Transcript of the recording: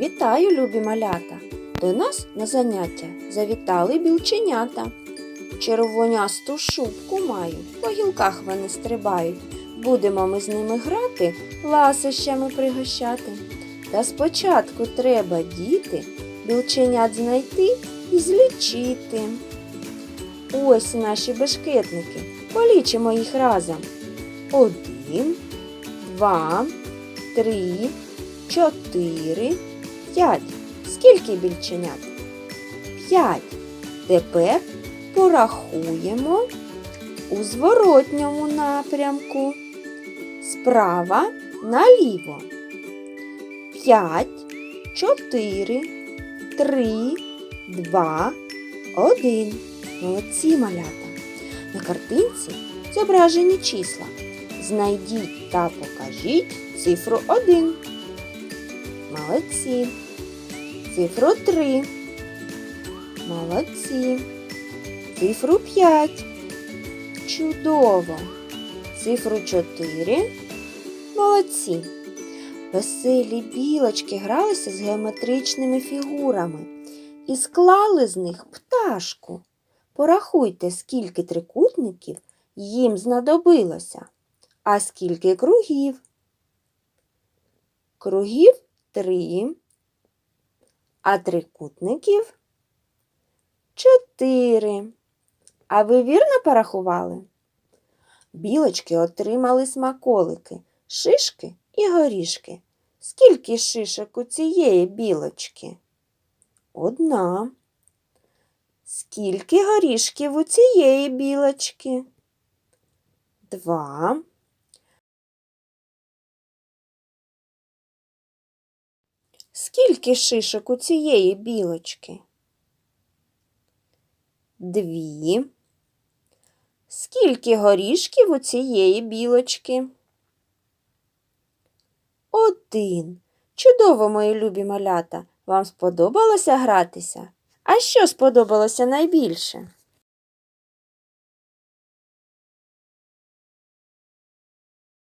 Вітаю, любі малята! До нас на заняття завітали білченята. Червонясту шубку мають, по гілках вони стрибають. Будемо ми з ними грати, ласощами пригощати. Та спочатку треба діти, білченят знайти і злічити. Ось наші бешкетники. Полічимо їх разом. Один, два, три, чотири, п'ять. Скільки більченят? П'ять. Тепер порахуємо у зворотньому напрямку. Справа наліво. П'ять, чотири, три, два, один. Молодці малята. На картинці зображені числа. Знайдіть та покажіть цифру 1. Молодці. Цифру 3. Молодці. Цифру 5. Чудово. Цифру 4. Молодці. Веселі білочки гралися з геометричними фігурами і склали з них пташку. Порахуйте, скільки трикутників їм знадобилося, а скільки кругів. Кругів три, а трикутників чотири. А ви вірно порахували? Білочки отримали смаколики, шишки і горішки. Скільки шишок у цієї білочки? Одна. Скільки горішків у цієї білочки? Два. Скільки шишок у цієї білочки? Дві. Скільки горішків у цієї білочки? Один. Чудово, мої любі малята. Вам сподобалося гратися? А що сподобалося найбільше?